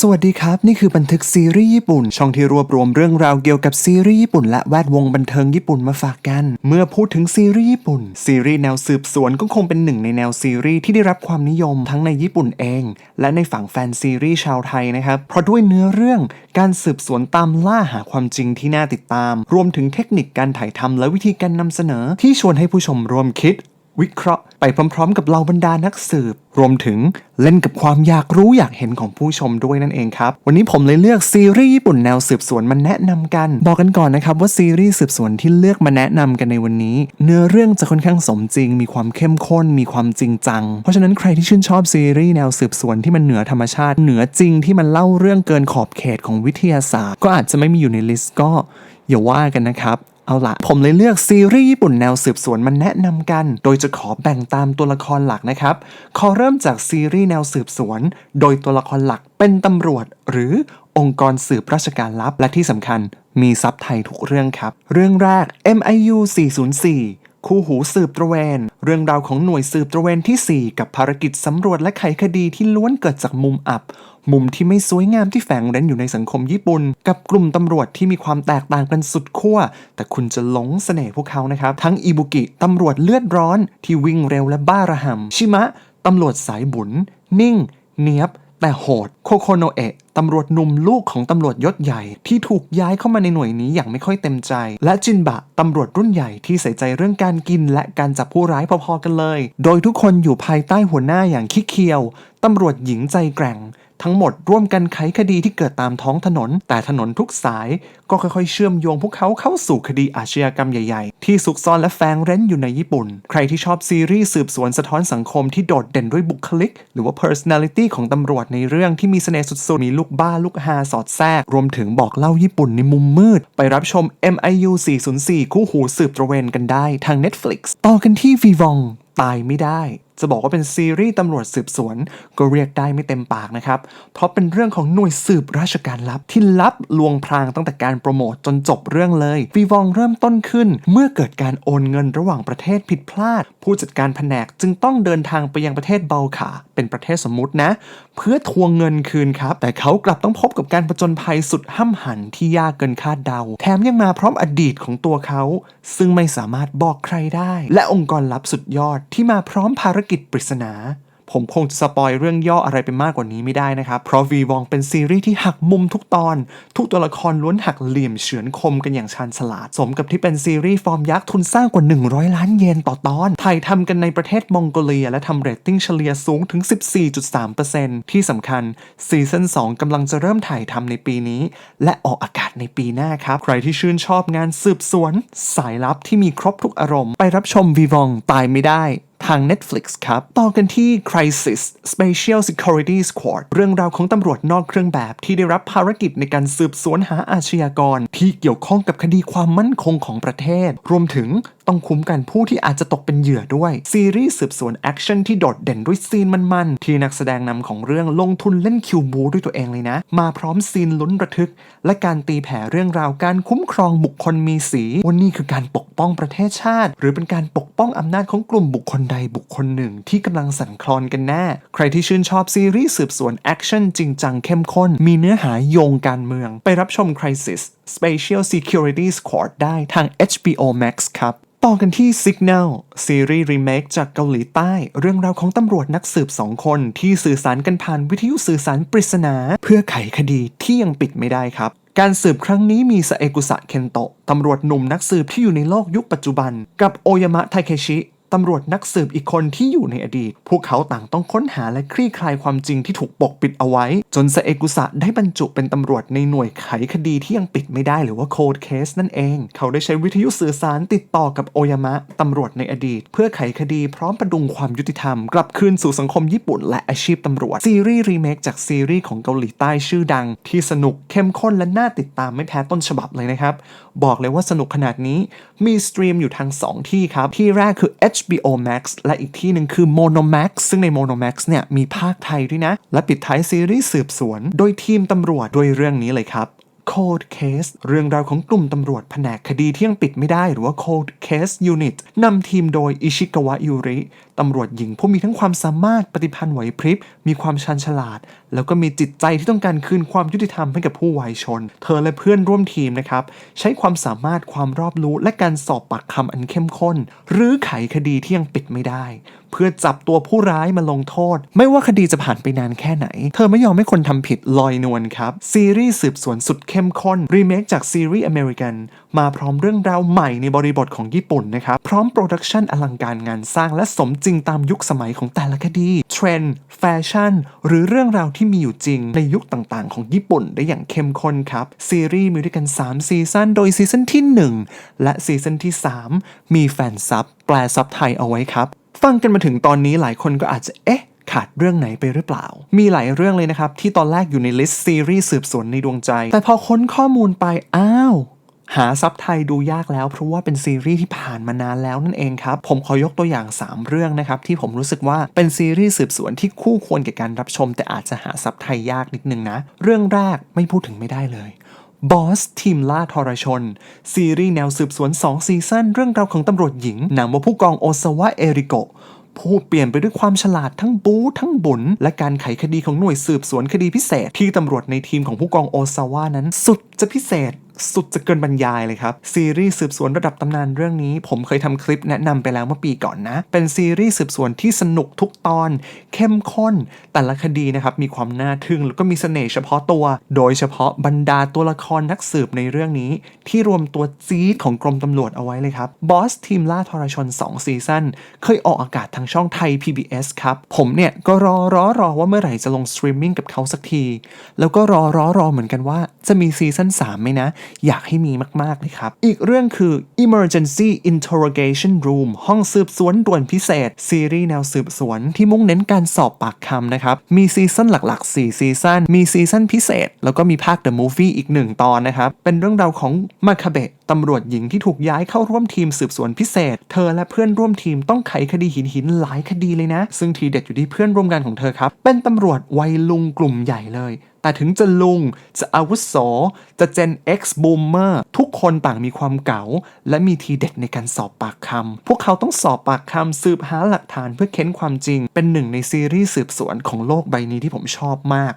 สวัสดีครับ นี่คือบันทึกซีรีส์ญี่ปุ่น ช่องที่รวบรวมเรื่องราวเกี่ยวกับซีรีส์ญี่ปุ่นและแวดวงบันเทิงญี่ปุ่นมาฝากกัน เมื่อพูดถึงซีรีส์ญี่ปุ่น ซีรีส์แนวสืบสวนก็คงเป็นหนึ่งในแนวซีรีส์ที่ได้รับความนิยมทั้งในญี่ปุ่นเอง และในฝั่งแฟนซีรีส์ชาวไทยนะครับเพราะด้วยเนื้อเรื่องการสืบสวนตามล่าหาความจริงที่น่าติดตาม รวมถึงเทคนิคการถ่ายทำและวิธีการนำเสนอ ที่ชวนให้ผู้ชมร่วมคิด วิเคราะห์ไปพร้อมๆ กับเหล่าบรรดานักสืบ รวมถึงเล่นกับความอยากรู้อยากเห็นของผู้ชมด้วยนั่นเองครับ วันนี้ผมเลยเลือกซีรีส์ญี่ปุ่นแนวสืบสวนมาแนะนำกัน บอกกันก่อนนะครับว่าซีรีส์สืบสวนที่เลือกมาแนะนำกันในวันนี้ เนื้อเรื่องจะค่อนข้างสมจริง มีความเข้มข้น มีความจริงจัง เพราะฉะนั้นใครที่ชื่นชอบซีรีส์แนวสืบสวนที่มันเหนือธรรมชาติ เหนือจริงที่มันเล่าเรื่องเกินขอบเขตของวิทยาศาสตร์ ก็อาจจะไม่มีอยู่ในลิสต์ก็อย่าว่ากันนะครับ เอาละผมเลยเลือกซีรีส์ญี่ปุ่นแนวสืบสวนมาแนะนำกัน โดยจะขอแบ่งตามตัวละครหลักนะครับ ขอเริ่มจากซีรีส์แนวสืบสวน โดยตัวละครหลักเป็นตำรวจ หรือองค์กรสืบราชการลับ และที่สำคัญมีซับไทยทุกเรื่องครับ เรื่องแรก MIU 404 คู่หูสืบตระเวน เรื่องราวของหน่วยสืบตระเวนทีสี่ 4 กับภารกิจสำรวจและไขคดีที่ล้วนเกิดจากมุมอับ มุมที่ไม่สวยงามที่แฝงเร้นอยู่ในสังคมญี่ปุ่น กับกลุ่มตำรวจที่มีความแตกต่างกันสุดขั้ว แต่คุณจะหลงเสน่ห์พวกเขานะครับ ทั้งอิบุกิตำรวจเลือดร้อน ที่วิ่งเร็วและบ้าระห่ำชิมะตำรวจสายบุญ นิ่ง เนียบ แต่โหดโคโคโนเอะตำรวจหนุ่มลูกของตำรวจยศใหญ่ ที่ถูกย้ายเข้ามาในหน่วยนี้อย่างไม่ค่อยเต็มใจ และจินบะตำรวจรุ่นใหญ่ที่ใส่ใจเรื่องการกินและการจับผู้ร้ายพอๆกันเลย โดยทุกคนอยู่ภายใต้หัวหน้าอย่างคิเคียวตำรวจหญิงใจแกร่ง ทั้งหมดร่วมกันไขคดีที่เกิดตามท้องถนน แต่ถนนทุกสายก็ค่อยๆ เชื่อมโยงพวกเขาเข้าสู่คดีอาชญากรรมใหญ่ๆ ที่ซุกซ่อนและแฝงเร้นอยู่ในญี่ปุ่น ใครที่ชอบซีรีส์สืบสวนสะท้อนสังคมที่โดดเด่นด้วยบุคลิก หรือว่า personality ของตำรวจในเรื่องที่มีเสน่ห์สุดๆ มีลูกบ้าลูกฮาสอดแทรก รวมถึงบอกเล่าญี่ปุ่นในมุมมืด ไปรับชม MIU 404 คู่หูสืบตระเวนกันได้ทาง Netflix ต่อกันที่ Vivong ตายไม่ได้ จะบอกว่าเป็นซีรีส์ตำรวจสืบสวน ก็เรียกได้ไม่เต็มปากนะครับ เพราะเป็นเรื่องของหน่วยสืบราชการลับที่ลับลวงพรางตั้งแต่การโปรโมทจนจบเรื่องเลยวีวองเริ่มต้นขึ้น เมื่อเกิดการโอนเงินระหว่างประเทศผิดพลาด ผู้จัดการแผนกจึงต้องเดินทางไปยังประเทศเบาขาเป็นประเทศสมมุตินะ เพื่อทวงเงินคืนครับ แต่เขากลับต้องพบกับการผจญภัยสุดห้ำหันที่ยากเกินคาดเดา แถมยังมาพร้อมอดีตของตัวเขา ซึ่งไม่สามารถบอกใครได้ และองค์กรลับสุดยอดที่มาพร้อมภารกิจปริศนา ผมคงจะสปอยเรื่องย่ออะไรไปมากกว่านี้ไม่ได้นะครับ เพราะวีวองเป็นซีรีส์ที่หักมุมทุกตอน ทุกตัวละครล้วนหักเหลี่ยมเฉือนคมกันอย่างชาญฉลาด สมกับที่เป็นซีรีส์ฟอร์มยักษ์ทุนสร้างกว่า 100 ล้านเยนต่อตอน ถ่ายทำกันในประเทศมองโกเลีย และทำเรตติ้งเฉลี่ยสูงถึง 14.3%ที่สำคัญซีซั่น2กำลังจะเริ่มถ่ายทำในปีนี้ และออกอากาศในปีหน้าครับ ใครที่ชื่นชอบงานสืบสวน สายลับที่มีครบทุกอารมณ์ไปรับชมวีวองตายไม่ได้ ทาง Netflix ครับ ต่อกันที่ Crisis Special Security Squad เรื่องราวของตำรวจนอกเครื่องแบบที่ได้รับภารกิจในการสืบสวนหาอาชญากร ที่เกี่ยวข้องกับคดีความมั่นคงของประเทศ รวมถึง ต้องคุ้มกันผู้ที่อาจจะตกเป็นเหยื่อด้วย ซีรีส์สืบสวนแอคชั่นที่โดดเด่นด้วยซีนมันๆ ที่นักแสดงนำของเรื่องลงทุนเล่นคิวบูด้วยตัวเองเลยนะ มาพร้อมซีนลุ้นระทึก และการตีแผ่เรื่องราวการคุ้มครองบุคคลมีสีว่านี่คือการปกป้องประเทศชาติ หรือเป็นการปกป้องอำนาจของกลุ่มบุคคลใดบุคคลหนึ่ง ที่กำลังสั่นคลอนกันแน่ใครที่ชื่นชอบซีรีส์สืบสวนแอคชั่นจริงจังเข้มข้นมีเนื้อหาโยงการเมือง ไปรับชม Crisis Special Security Squad ได้ทาง HBO Max ครับ ต่อกันที่ Signal ซีรีส์รีเมคจากเกาหลีใต้ เรื่องราวของตำรวจนักสืบสองคน ที่สื่อสารกันผ่านวิทยุสื่อสารปริศนา เพื่อไขคดีที่ยังปิดไม่ได้ครับการสืบครั้งนี้มีซาเอกุสะเคนโตะตำรวจหนุ่มนักสืบที่อยู่ในโลกยุคปัจจุบัน กับโอยามะไทเคชิ ตำรวจนักสืบอีกคนที่อยู่ในอดีต พวกเขาต่างต้องค้นหาและคลี่คลายความจริงที่ถูกปกปิดเอาไว้ จนซาเอกุสะได้บรรจุเป็นตำรวจในหน่วยไขคดีที่ยังปิดไม่ได้หรือว่า cold case นั่นเอง เขาได้ใช้วิทยุสื่อสารติดต่อกับโอยามะตำรวจในอดีต เพื่อไขคดีพร้อมประดุงความยุติธรรม กลับคืนสู่สังคมญี่ปุ่นและอาชีพตำรวจซีรีส์รีเมคจากซีรีส์ของเกาหลีใต้ชื่อดัง ที่สนุกเข้มข้นและน่าติดตามไม่แพ้ต้นฉบับเลยนะครับ บอกเลยว่าสนุกขนาดนี้ มีสตรีมอยู่ทาง 2 ที่ครับ ที่แรกคือ HBO Max และอีกที่หนึ่งคือ Monomax ซึ่งใน Monomax เนี่ยมีภาคไทยด้วยนะ และปิดท้ายซีรีส์สืบสวน โดยทีมตำรวจด้วยเรื่องนี้เลยครับ Cold Case เรื่องราวของกลุ่มตำรวจแผนกคดีที่ยังปิดไม่ได้หรือว่า Cold Case Unit นำทีมโดยอิชิกาวะยูริตำรวจหญิงผู้มีทั้งความสามารถปฏิพันธ์ไหวพริบ มีความชันฉลาด แล้วก็มีจิตใจที่ต้องการคืนความยุติธรรมให้กับผู้วายชน เธอและเพื่อนร่วมทีมนะครับ ใช้ความสามารถความรอบรู้และการสอบปากคำอันเข้มข้น หรือไขคดีที่ยังปิดไม่ได้ เพื่อจับตัวผู้ร้ายมาลงโทษ ไม่ว่าคดีจะผ่านไปนานแค่ไหน เธอไม่ยอมให้คนทำผิดลอยนวลครับซีรีส์สืบสวนสุดเข้มข้นรีเมคจากซีรีส์อเมริกันมาพร้อมเรื่องราวใหม่ในบริบทของญี่ปุ่นนะครับพร้อมโปรดักชันอลังการงานสร้างและสมจริงตามยุคสมัยของแต่ละคดีเทรนด์แฟชั่น หรือเรื่องราวที่มีอยู่จริงในยุคต่างๆ ของญี่ปุ่นได้อย่างเข้มข้นครับซีรีส์มีด้วยกัน 3 ซีซั่นโดยซีซั่นที่ 1 และซีซั่นที่ 3 มีแฟนซับแปลซับไทยเอาไว้ครับ ฟังกันมาถึงตอนนี้หลายคนก็อาจจะเอ๊ะ ขาดเรื่องไหนไปหรือเปล่า มีหลายเรื่องเลยนะครับ ที่ตอนแรกอยู่ในลิสต์ซีรีส์สืบสวนในดวงใจ แต่พอค้นข้อมูลไป อ้าว หาซับไทยดูยากแล้วเพราะว่าเป็นซีรีส์ที่ผ่านมานานแล้วนั่นเองครับ ผมขอยกตัวอย่าง 3 เรื่องนะครับ ที่ผมรู้สึกว่าเป็นซีรีส์สืบสวนที่คู่ควรแก่การรับชม แต่อาจจะหาซับไทยยากนิดนึงนะ เรื่องแรกไม่พูดถึงไม่ได้เลยบอสทีมล่าทรชน ซีรีส์แนวสืบสวน 2 ซีซั่นเรื่องราวของตำรวจหญิงนำว่าผู้กองโอซาวะเอริโกะ ผู้เปลี่ยนไปด้วยความฉลาดทั้งบู๊ทั้งบุญและการไขคดีของหน่วยสืบสวนคดีพิเศษ ที่ตำรวจในทีมของผู้กองโอซาวะนั้นสุดจะพิเศษสุดจะเกินบรรยายเลยครับ ซีรีส์สืบสวนระดับตำนานเรื่องนี้ ผมเคยทำคลิปแนะนำไปแล้วเมื่อปีก่อนนะ เป็นซีรีส์สืบสวนที่สนุกทุกตอน เข้มข้น แต่ละคดีนะครับ มีความน่าทึ่งแล้วก็มีเสน่ห์เฉพาะตัว โดยเฉพาะบรรดาตัวละครนักสืบในเรื่องนี้ ที่รวมตัวจี๊ดของกรมตำรวจเอาไว้เลยครับบอสทีมล่าทรชน 2 ซีซั่นเคยออกอากาศทางช่องไทย PBS ครับผมเนี่ยก็รอรอรอว่าเมื่อไหร่จะลงสตรีมมิ่งกับเขาสักทีแล้วก็รอรอรอเหมือนกันว่าจะมีซีซั่น3 ไหมนะ อยากให้มีมาก ๆ เลยครับ อีกเรื่องคือ Emergency Interrogation Room ห้องสืบสวนด่วนพิเศษ ซีรีส์แนวสืบสวนที่มุ่งเน้นการสอบปากคำนะครับ มีซีซั่นหลัก ๆ 4 ซีซั่น มีซีซั่นพิเศษ แล้วก็มีภาค The Movie อีกหนึ่งตอนนะครับ เป็นเรื่องราวของมาคาเบะตำรวจหญิงที่ถูกย้ายเข้าร่วมทีมสืบสวนพิเศษ เธอและเพื่อนร่วมทีมต้องไขคดีหินหินหลายคดีเลยนะ ซึ่งทีเด็ดอยู่ที่เพื่อนร่วมงานของเธอครับ เป็นตำรวจวัยลุงกลุ่มใหญ่เลย แต่ถึงจะลุง จะอาวุโสจะเจน X Boomer ทุกคนต่างมีความเก๋า และมีทีเด็ดในการสอบปากคำพวกเขาต้องสอบปากคำสืบหาหลักฐานเพื่อเค้นความจริง เป็นหนึ่งในซีรีส์สืบสวนของโลกใบนี้ที่ผมชอบมาก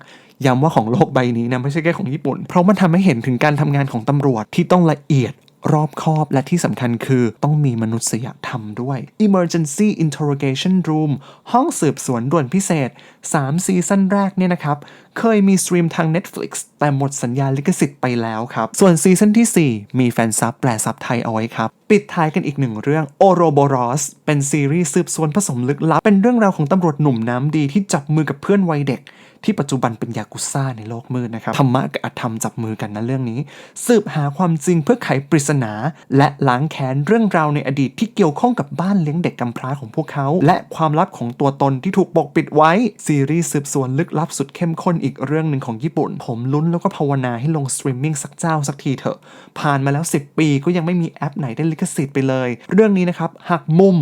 ย้ำว่าของโลกใบนี้นะไม่ใช่แค่ของญี่ปุ่น เพราะมันทำให้เห็นถึงการทำงานของตำรวจที่ต้องละเอียด รอบคอบและที่สำคัญคือต้องมีมนุษยธรรมด้วย Emergency Interrogation Room ห้องสืบสวนด่วนพิเศษ 3 ซีซั่นแรกเนี่ยนะครับ เคยมีสตรีมทาง Netflix แต่หมดสัญญาลิขสิทธิ์ไปแล้วครับ ส่วนซีซั่นที่ 4 มีแฟนซับแปลซับไทยเอาไว้ครับ ปิดท้ายกันอีกหนึ่งเรื่อง Ouroboros เป็นซีรีส์สืบสวนผสมลึกลับ เป็นเรื่องราวของตำรวจหนุ่มน้ำดีที่จับมือกับเพื่อนวัยเด็ก ที่ปัจจุบันเป็นยากุซ่าในโลกมืดนะครับธรรมะกับอธรรมจับมือกันนะเรื่องนี้ สืบหาความจริงเพื่อไขปริศนา และล้างแค้นเรื่องราวในอดีตที่เกี่ยวข้องกับบ้านเลี้ยงเด็กกำพร้าของพวกเขา และความลับของตัวตนที่ถูกปกปิดไว้ซีรีส์สืบสวนลึกลับสุดเข้มข้นอีกเรื่องหนึ่งของญี่ปุ่น ผมลุ้นแล้วก็ภาวนาให้ลงสตรีมมิ่งสักเจ้าสักทีเถอะผ่านมาแล้ว 10 ปีก็ยังไม่มีแอปไหนได้ลิขสิทธิ์ไปเลย เรื่องนี้นะครับหักมุม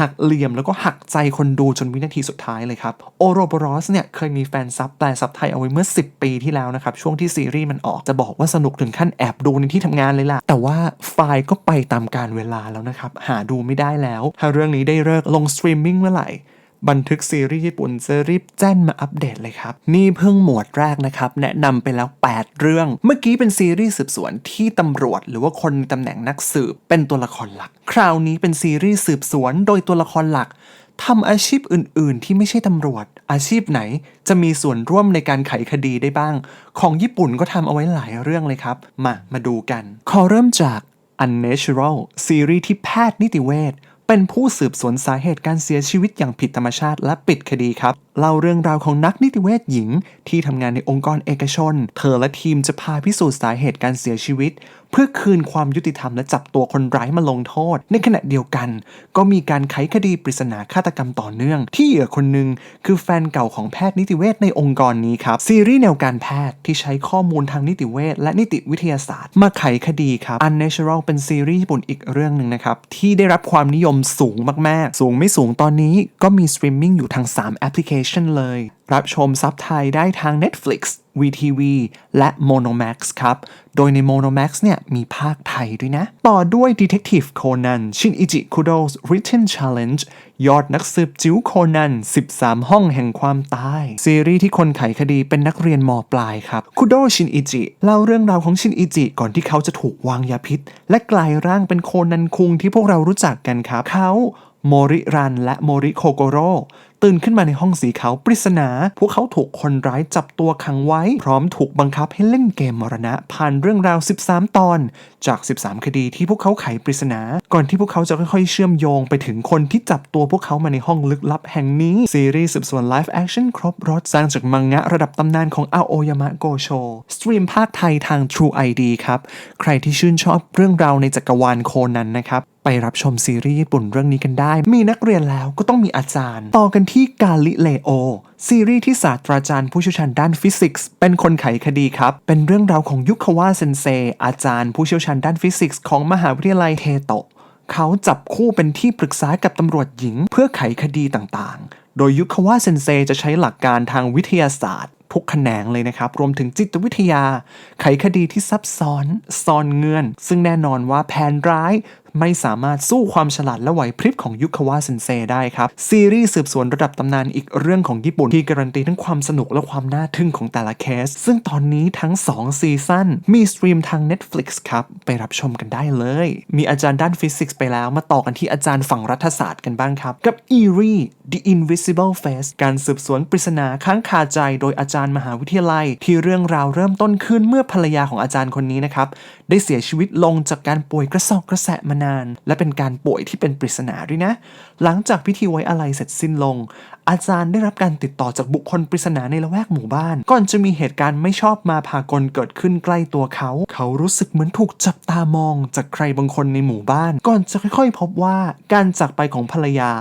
หักเหลี่ยมแล้วก็หักใจคนดูจนวินาทีสุดท้ายเลยครับโอโรบรอสเนี่ยเคยมีแฟนซับแปลซับไทยเอาไว้เมื่อ 10 ปีที่แล้วนะครับ ช่วงที่ซีรีส์มันออกจะบอกว่าสนุกถึงขั้นแอบดูในที่ทำงานเลยล่ะ แต่ว่าไฟล์ก็ไปตามการเวลาแล้วนะครับ หาดูไม่ได้แล้ว ถ้าเรื่องนี้ได้เลิกลงสตรีมมิ่งเมื่อไหร่ บันทึกซีรีส์ญี่ปุ่นจะรีบแจ้นมาอัปเดตเลยครับ นี่เพิ่งหมวดแรกนะครับ แนะนำไปแล้ว 8 เรื่อง เมื่อกี้เป็นซีรีส์สืบสวนที่ตำรวจ หรือว่าคนในตำแหน่งนักสืบเป็นตัวละครหลัก คราวนี้เป็นซีรีส์สืบสวนโดยตัวละครหลักทำอาชีพอื่น ๆ ที่ไม่ใช่ตำรวจ อาชีพไหนจะมีส่วนร่วมในการไขคดีได้บ้าง ของญี่ปุ่นก็ทำเอาไว้หลายเรื่องเลยครับ มามาดูกัน ขอเริ่มจาก Unnatural ซีรีส์ที่แพทย์นิติเวช เป็นผู้สืบสวนสาเหตุการเสียชีวิตอย่างผิดธรรมชาติและปิดคดีครับเล่าเรื่องราวของนักนิติเวชหญิง ที่ทำงานในองค์กรเอกชน เธอและทีมจะพาพิสูจน์สาเหตุการเสียชีวิต เพื่อคืนความยุติธรรมและจับตัวคนร้ายมาลงโทษ ในขณะเดียวกัน ก็มีการไขคดีปริศนาฆาตกรรมต่อเนื่อง ที่เหยื่อคนหนึ่งคือแฟนเก่าของแพทย์นิติเวชในองค์กรนี้ครับ ซีรีส์แนวการแพทย์ที่ใช้ข้อมูลทางนิติเวชและนิติวิทยาศาสตร์ มาไขคดีครับ Unnatural เป็นซีรีส์ญี่ปุ่นอีกเรื่องหนึ่งนะครับที่ได้รับความนิยมสูงมากๆ สูงไม่สูงตอนนี้ก็มีสตรีมมิ่งอยู่ทาง 3 แอปพลิเค Nation เลย รับชมซับไทยได้ทาง Netflix VTV และ Monomax ครับ โดยใน Monomax เนี่ย มีภาคไทยด้วยนะ ต่อด้วย Detective Conan Shinichi Kudo's Written Challenge ยอดนักสืบจิ๋วโคนัน 13 ห้องแห่งความตาย ซีรีส์ที่คนไขคดีเป็นนักเรียนมปลายครับคุโดชินอิจิเล่าเรื่องราวของชินอิจิก่อนที่เขาจะถูกวางยาพิษ และกลายร่างเป็นโคนันคุงที่พวกเรารู้จักกันครับเขาโมริรันและโมริโคโกโร ตื่นขึ้นมาในห้องสีขาวปริศนา พวกเขาถูกคนร้ายจับตัวขังไว้ พร้อมถูกบังคับให้เล่นเกมมรณะ ผ่านเรื่องราว 13 ตอน จาก 13 คดีที่พวกเขาไขปริศนา ก่อนที่พวกเขาจะค่อยๆ เชื่อมโยงไปถึงคนที่จับตัวพวกเขามาในห้องลึกลับแห่งนี้ ซีรีส์สืบสวนไลฟ์แอคชั่นครบรถสร้างจากมังงะระดับตำนานของอาโอยามะโกโชสตรีมภาคไทยทาง True ID ครับ ใครที่ชื่นชอบเรื่องราวในจักรวาลโคนันนะครับ ไปรับชมซีรีส์ญี่ปุ่นเรื่องนี้กันได้ มีนักเรียนแล้วก็ต้องมีอาจารย์ ต่อกันที่กาลิเลโอ ซีรีส์ที่ศาสตราจารย์ผู้เชี่ยวชาญด้านฟิสิกส์ เป็นคนไขคดีครับ เป็นเรื่องราวของยุคาวะเซนเซ อาจารย์ผู้เชี่ยวชาญด้านฟิสิกส์ของมหาวิทยาลัยเทโตะเขาจับคู่เป็นที่ปรึกษากับตำรวจหญิง เพื่อไขคดีต่างๆ โดยยุคาวะเซนเซจะใช้หลักการทางวิทยาศาสตร์ ทุกแขนงเลยนะครับ รวมถึงจิตวิทยา ไขคดีที่ซับซ้อน ซ่อนเงื่อน ซึ่งแน่นอนว่าแผนร้าย ไม่สามารถสู้ความฉลาดและไหวพริบของยุคาวะเซนเซได้ครับ ซีรีส์สืบสวนระดับตำนานอีกเรื่องของญี่ปุ่นที่การันตีทั้งความสนุกและความน่าทึ่งของแต่ละเคส ซึ่งตอนนี้ทั้ง 2 ซีซั่นมีสตรีมทาง Netflix ครับ ไปรับชมกันได้เลย มีอาจารย์ด้านฟิสิกส์ไปแล้วมาต่อกันที่อาจารย์ฝั่งรัฐศาสตร์กันบ้างครับ กับ Eerie The Invisible Face การสืบสวนปริศนาค้างคาใจ โดยอาจารย์มหาวิทยาลัย ที่เรื่องราวเริ่มต้นขึ้นเมื่อภรรยาของอาจารย์คนนี้นะครับได้เสียชีวิตลงจากการป่วยกระสอบกระแสะมานาน และเป็นการป่วยที่เป็นปริศนาด้วยนะ หลังจากพิธีไว้อาลัยเสร็จสิ้นลง อาจารย์ได้รับการติดต่อจากบุคคลปริศนาในละแวกหมู่บ้าน ก่อนจะมีเหตุการณ์ไม่ชอบมาพากลเกิดขึ้นใกล้ตัวเขา เขารู้สึกเหมือนถูกจับตามองจากใครบางคนในหมู่บ้าน ก่อนจะค่อยๆ พบว่าการจากไปของภรรยา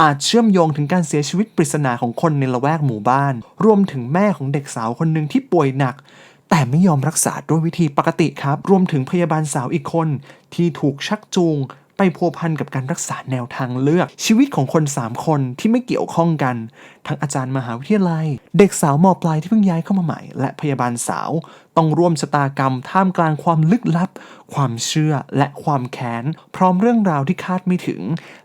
อาจเชื่อมโยงถึงการเสียชีวิตปริศนาของคนในละแวกหมู่บ้าน รวมถึงแม่ของเด็กสาวคนหนึ่งที่ป่วยหนัก แต่ไม่ยอมรักษาด้วยวิธีปกติครับ รวมถึงพยาบาลสาวอีกคน ที่ถูกชักจูง ไปพัวพันกับการรักษาแนวทางเลือก ชีวิตของคน 3 คนที่ไม่เกี่ยวข้องกัน ทั้งอาจารย์มหาวิทยาลัย เด็กสาวมปลายที่เพิ่งย้ายเข้ามาใหม่ และพยาบาลสาว ต้องร่วมชะตากรรมท่ามกลางความลึกลับ ความเชื่อและความแค้น พร้อมเรื่องราวที่คาดไม่ถึง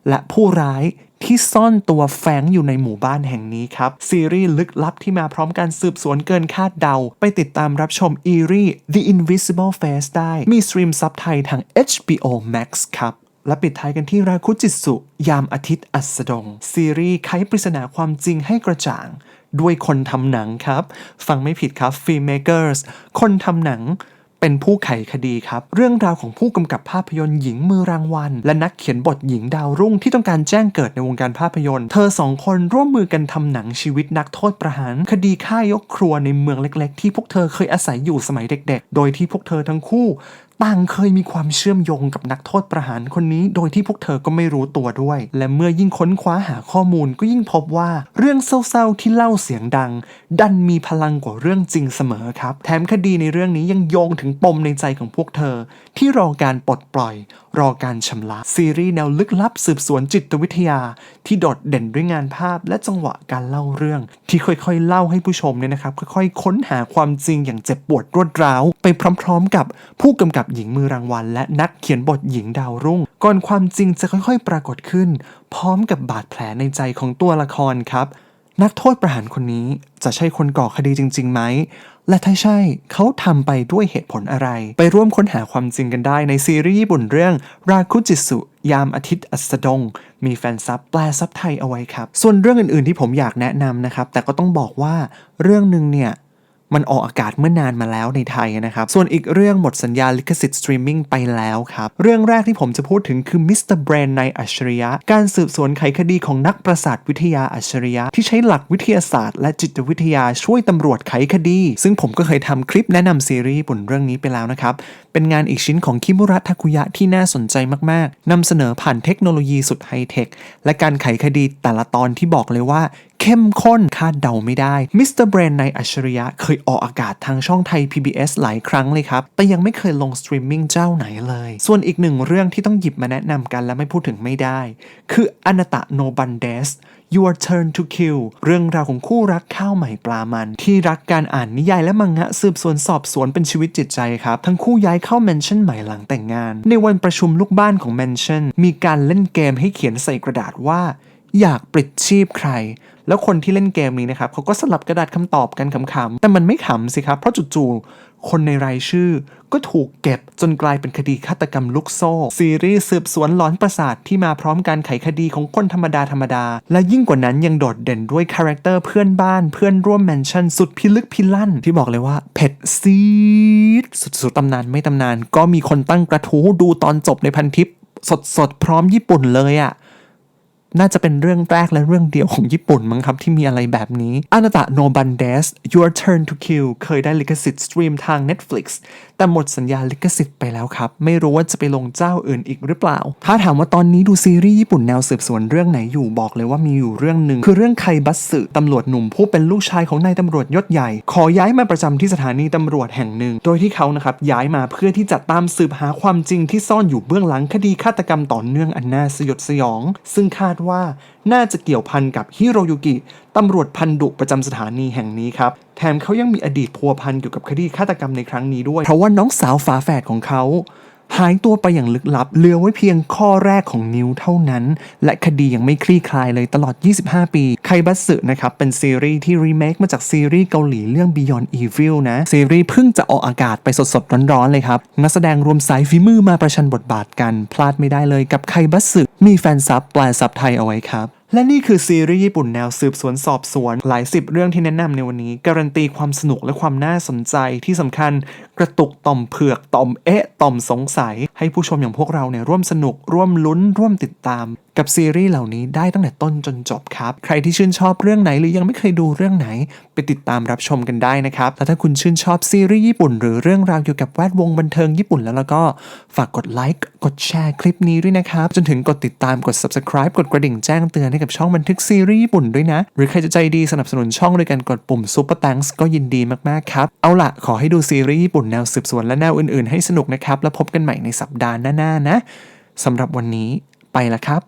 และผู้ร้าย ที่ซ่อนตัวแฝงอยู่ในหมู่บ้านแห่งนี้ครับ ซีรีส์ลึกลับที่มาพร้อมการสืบสวนเกินคาดเดา ไปติดตามรับชม Eerie The Invisible Face ได้ มีสตรีมซับไทยทาง HBO Max ครับและปิดท้ายกันที่ราคุจิสุ ยามอาทิตย์อัสดง ซีรีส์ไขปริศนาความจริงให้กระจ่าง ด้วยคนทำหนังครับ ฟังไม่ผิดครับ Filmmakers คนทำหนัง เป็นผู้ไขคดีครับ เรื่องราวของผู้กำกับภาพยนตร์หญิงมือรางวัล และนักเขียนบทหญิงดาวรุ่งที่ต้องการแจ้งเกิดในวงการภาพยนตร์ เธอสองคนร่วมมือกันทำหนังชีวิตนักโทษประหาร คดีฆ่ายกครัวในเมืองเล็ก ๆ ที่พวกเธอเคยอาศัยอยู่สมัยเด็ก ๆ โดยที่พวกเธอทั้งคู่ ต่างเคยมีความเชื่อมโยงกับนักโทษประหารคนนี้ โดยที่พวกเธอก็ไม่รู้ตัวด้วย และเมื่อยิ่งค้นคว้าหาข้อมูลก็ยิ่งพบว่าเรื่องเศร้าๆที่เล่าเสียงดัง ดันมีพลังกว่าเรื่องจริงเสมอครับ แถมคดีในเรื่องนี้ยังโยงถึงปมในใจของพวกเธอ ที่รอการปลดปล่อย รอการชำระซีรีส์แนวลึกลับสืบสวนจิตวิทยา ที่โดดเด่นด้วยงานภาพ และจังหวะการเล่าเรื่อง ที่ค่อยๆ เล่าให้ผู้ชมเนี่ยนะครับค่อยๆ ค้นหาความจริงอย่างเจ็บปวดรวดร้าวไปพร้อม ๆ กับผู้กำกับหญิงมือรางวัล และนักเขียนบทหญิงดาวรุ่ง ก่อนความจริงจะค่อยๆ ปรากฏขึ้น พร้อมกับบาดแผลในใจของตัวละครครับ นักโทษประหารคนนี้จะใช่คนก่อคดีจริงๆไหมและถ้าใช่เขาทำไปด้วยเหตุผลอะไร ไปร่วมค้นหาความจริงกันได้ในซีรีส์ญี่ปุ่นเรื่องราคุจิสุ ยามอาทิตย์อัสดง มีแฟนซับแปลซับไทยเอาไว้ครับ ส่วนเรื่องอื่นๆที่ผมอยากแนะนำนะครับ แต่ก็ต้องบอกว่าเรื่องหนึ่งเนี่ย มันออกอากาศเมื่อนานมาแล้วในไทยนะครับ ส่วนอีกเรื่องหมดสัญญาลิขสิทธิ์สตรีมมิ่งไปแล้วครับ เรื่องแรกที่ผมจะพูดถึงคือมิสเตอร์เบรนในอัจฉริยะ การสืบสวนไขคดีของนักประสาทวิทยาอัจฉริยะ ที่ใช้หลักวิทยาศาสตร์และจิตวิทยาช่วยตำรวจไขคดี ซึ่งผมก็เคยทำคลิปแนะนำซีรีส์ญี่ปุ่นเรื่องนี้ไปแล้วนะครับ เป็นงานอีกชิ้นของคิมุระทาคุยะที่น่าสนใจมากๆนำเสนอผ่านเทคโนโลยีสุดไฮเทคและการไขคดีแต่ละตอนที่บอกเลยว่า เข้มข้นคาดเดาไม่ได้มิสเตอร์เบรนในอัจฉริยะเคยออกอากาศทางช่องไทย PBS หลายครั้งเลยครับ แต่ยังไม่เคยลงสตรีมมิ่งเจ้าไหนเลย ส่วนอีกหนึ่งเรื่องที่ต้องหยิบมาแนะนำกันและไม่พูดถึงไม่ได้ คืออนาตะโนบันเดส Your Turn to Kill เรื่องราวของคู่รักข้าวใหม่ปลามัน ที่รักการอ่านนิยายและมังงะสืบสวนสอบสวนเป็นชีวิตจิตใจครับ ทั้งคู่ย้ายเข้าแมนชั่นใหม่หลังแต่งงาน ในวันประชุมลูกบ้านของแมนชั่นมีการเล่นเกมให้เขียนใส่กระดาษว่า อยากปลิดชีพใคร แล้วคนที่เล่นเกมนี้นะครับเขาก็สลับกระดาษคำตอบกันขำๆแต่มันไม่ขำสิครับ เพราะจู่ๆคนในรายชื่อ ก็ถูกเก็บจนกลายเป็นคดีฆาตกรรมลูกโซ่ ซีรีส์สืบสวนหลอนประสาทที่มาพร้อมการไขคดีของคนธรรมดาธรรมดา และยิ่งกว่านั้นยังโดดเด่นด้วยคาแรคเตอร์เพื่อนบ้านเพื่อนร่วมแมนชั่นสุดพิลึกพิลั่น ที่บอกเลยว่าเผ็ดซีดสุดๆตำนานไม่ตำนาน ก็มีคนตั้งกระทู้ดูตอนจบในพันทิปสดๆพร้อมญี่ปุ่นเลยอะ น่าจะเป็นเรื่องแรกและเรื่องเดียวของญี่ปุ่นมั้งครับ ที่มีอะไรแบบนี้อนาตะโนบันเดส Your Turn to Kill เคยได้ลิขสิทธิ์สตรีมทาง Netflix แต่หมดสัญญาลิขสิทธิ์ไปแล้วครับ ไม่รู้ว่าจะไปลงเจ้าอื่นอีกหรือเปล่า ถ้าถามว่าตอนนี้ดูซีรีส์ญี่ปุ่นแนวสืบสวนเรื่องไหนอยู่บอกเลยว่ามีอยู่เรื่องหนึ่งคือเรื่องไคบัสสึตำรวจหนุ่มผู้เป็นลูกชายของนายตำรวจยศใหญ่ ขอย้ายมาประจำที่สถานีตำรวจแห่งหนึ่ง โดยที่เขานะครับย้ายมาเพื่อที่จะตามสืบหาความจริงที่ซ่อนอยู่เบื้องหลังคดีฆาตกรรมต่อเนื่องอันน่าสยดสยอง ซึ่งคาดว่าน่าจะเกี่ยวพันกับฮิโรยุกิตำรวจพันดุประจำสถานีแห่งนี้ครับ แถมเขายังมีอดีตพัวพันเกี่ยวกับคดีฆาตกรรมในครั้งนี้ด้วย เพราะว่าน้องสาวฝาแฝดของเขา หายตัวไปอย่างลึกลับเหลือไว้เพียงข้อแรกของนิ้วเท่านั้น และคดียังไม่คลี่คลายเลยตลอด 25 ปี ไคบัสึนะครับเป็นซีรีส์ที่รีเมคมาจากซีรีส์เกาหลีเรื่อง Beyond Evil นะ ซีรีส์เพิ่งจะออกอากาศไปสดๆร้อนๆเลยครับ นักแสดงรวมสายฝีมือมาประชันบทบาทกัน พลาดไม่ได้เลยกับไคบัสสึมีแฟนซับแปลซับไทยเอาไว้ครับ และนี่คือซีรีส์ญี่ปุ่นแนวสืบสวนสอบสวน หลายสิบเรื่องที่แนะนำในวันนี้ การันตีความสนุกและความน่าสนใจที่สำคัญกระตุกต่อมเผือกต่อมเอ๊ะต่อมสงสัย ให้ผู้ชมอย่างพวกเราเนี่ยร่วมสนุกร่วมลุ้นร่วมติดตามกับซีรีส์เหล่านี้ได้ตั้งแต่ต้นจนจบครับ ใครที่ชื่นชอบเรื่องไหนหรือยังไม่เคยดูเรื่องไหน ไปติดตามรับชมกันได้นะครับ และถ้าคุณชื่นชอบซีรีส์ญี่ปุ่น หรือเรื่องราวเกี่ยวกับแวดวงบันเทิงญี่ปุ่นแล้วแล้วก็ฝากกดไลค์กดแชร์คลิปนี้ด้วยนะครับ จนถึงกดติดตามกด subscribe กดกระดิ่งแจ้งเตือนให้กับช่องบันทึกซีรีส์ญี่ปุ่นด้วยนะ หรือใครจะใจดีสนับสนุนช่องด้วยการกดปุ่ม super thanks ก็ยินดีมากๆครับเอาล่ะขอให้ดูซีรีส์ญี่ปุ่นแนวสืบสวนและแนวอื่นๆให้สนุกนะครับแล้วพบกันใหม่ในสัปดาห์หน้าๆนะสำหรับวันนี้ไปละครับ